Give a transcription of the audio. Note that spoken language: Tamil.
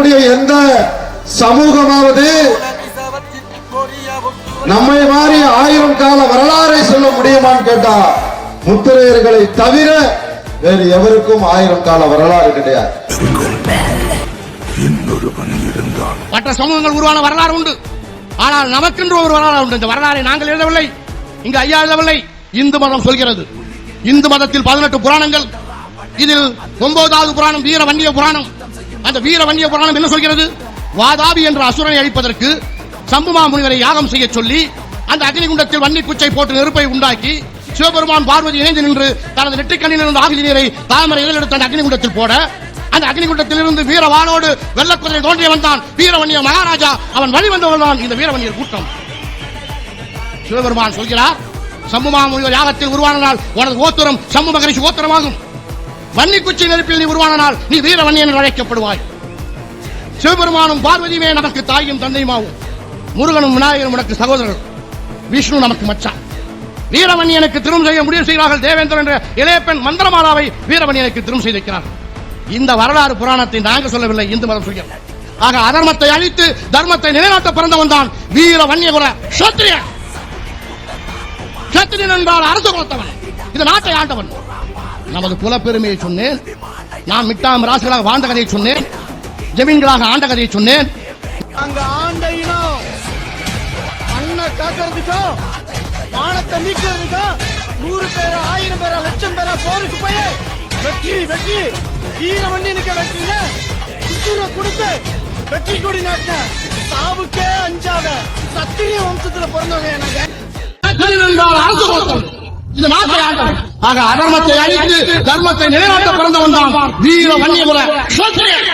இருக்கக்கூடிய எந்த சமூகமாவது நம்மை மாதிரி ஆயிரம் கால வரலாறை சொல்ல முடியுமான்னு கேட்டா முத்திரையர்களை தவிர வேறு எவருக்கும் ஆயிரம் கால வரலாறு கிடையாது. மற்ற சமூகங்கள் உருவான வரலாறு உண்டு. ஆனால் நமக்கென்று ஒரு வரலாறு உண்டு. இந்த வரலாறை நாங்கள் எழுதவில்லை. இங்கு ஐயா எழுதவில்லை. இந்து மதம் சொல்கிறது. இந்து மதத்தில் பதினெட்டு புராணங்கள். இதில் ஒன்பதாவது புராணம் வீர வன்னிய புராணம். அந்த வீர வன்னிய புராணம் என்ன சொல்கிறது? வாதாபி என்ற அசுரனை அழிப்பதற்கு சம்புமா முனிவரை யாகம் செய்ய சொல்லி அந்த அக்னிகுண்டத்தில் வன்னி குச்சை போட்டு நெருப்பை உண்டாக்கி சிவபெருமான் பார்வதி இணைந்து நின்று தனது நெற்றிக்கண்ணில் இருந்த ஆகுதி நீரை தாமரை எடுத்து அந்த அக்னிகுண்டத்தில் போட அந்த அக்னிகுண்டத்திலிருந்து வீரவானோடு வெள்ளக்குதிரை தோன்றியவன் தான் வீரவன்னிய மகாராஜா. அவன் வழிவந்தவன் தான் இந்த வீரவன்னியர் கூட்டம். சிவபெருமான் சொல்கிறார் சம்புமா முனிவர் யாகத்தில் உருவானால் உனது ஓத்துரம் சம்பு மகரிஷி ஓத்தரமாகும் வன்னிக்குச்சி நெருப்பில் நீ உருவானால் நீ வீரவன்னியன் என்று அழைக்கப்படுவாய். சிவபெருமானும் பார்வதியுமே நமக்கு தாயும் தந்தையுமாவும். முருகனும் விநாயகரும் உனக்கு சகோதரர் விஷ்ணு நமக்கு மச்சான். வீரமணியனுக்கு திரும்ப செய்ய முடிவு செய்கிறார்கள் தேவேந்திரன் என்ற இளையப்பெண் மந்திரமாலாவை வீரமணியனுக்கு திரும்ப செய்திருக்கிறார்கள் இந்த வரலாறு புராணத்தை நாங்கள் சொல்லவில்லை இந்து மதம் சொல்கிறது ஆக அதர்மத்தை அழித்து தர்மத்தை நிலைநாட்ட பிறந்தவன் தான் வீர வன்னியகுல சத்திரியன் சத்திரியன் என்றால் அரசு குலத்தவன். இந்த நாட்டை ஆண்டவன். நமது குலப்பெருமையை சொன்னேன். நாம் மிட்டாம் ராசிகளாக வாழ்ந்த கதையை சொன்னேன். ஜமீன்களாக ஆண்ட கதையை சொன்னேன். அங்க ஆண்ட இனம். மண்ணை காக்கிறதுக்கும் வானத்தை நீக்கிறதுக்கும் நூறு பேரா ஆயிரம் பேரா லட்சம் பேரா போருக்கு போய். வெற்றி வெற்றி. வீர மண்ணினுக்கு வெற்றிங்க. உசுர கொடுத்து வெற்றி கொடி நாட்டின சாவுக்கே அஞ்சாத சத்திரிய வம்சத்துல பிறந்தவங்க எனக்கு. இந்த நாட்டை ஆண்டவன் ஆக அதர்மத்தை அழித்து தர்மத்தை நிலைநாட்ட பிறந்தவன் தான் வீர வன்னியபுர சத்திரியன்.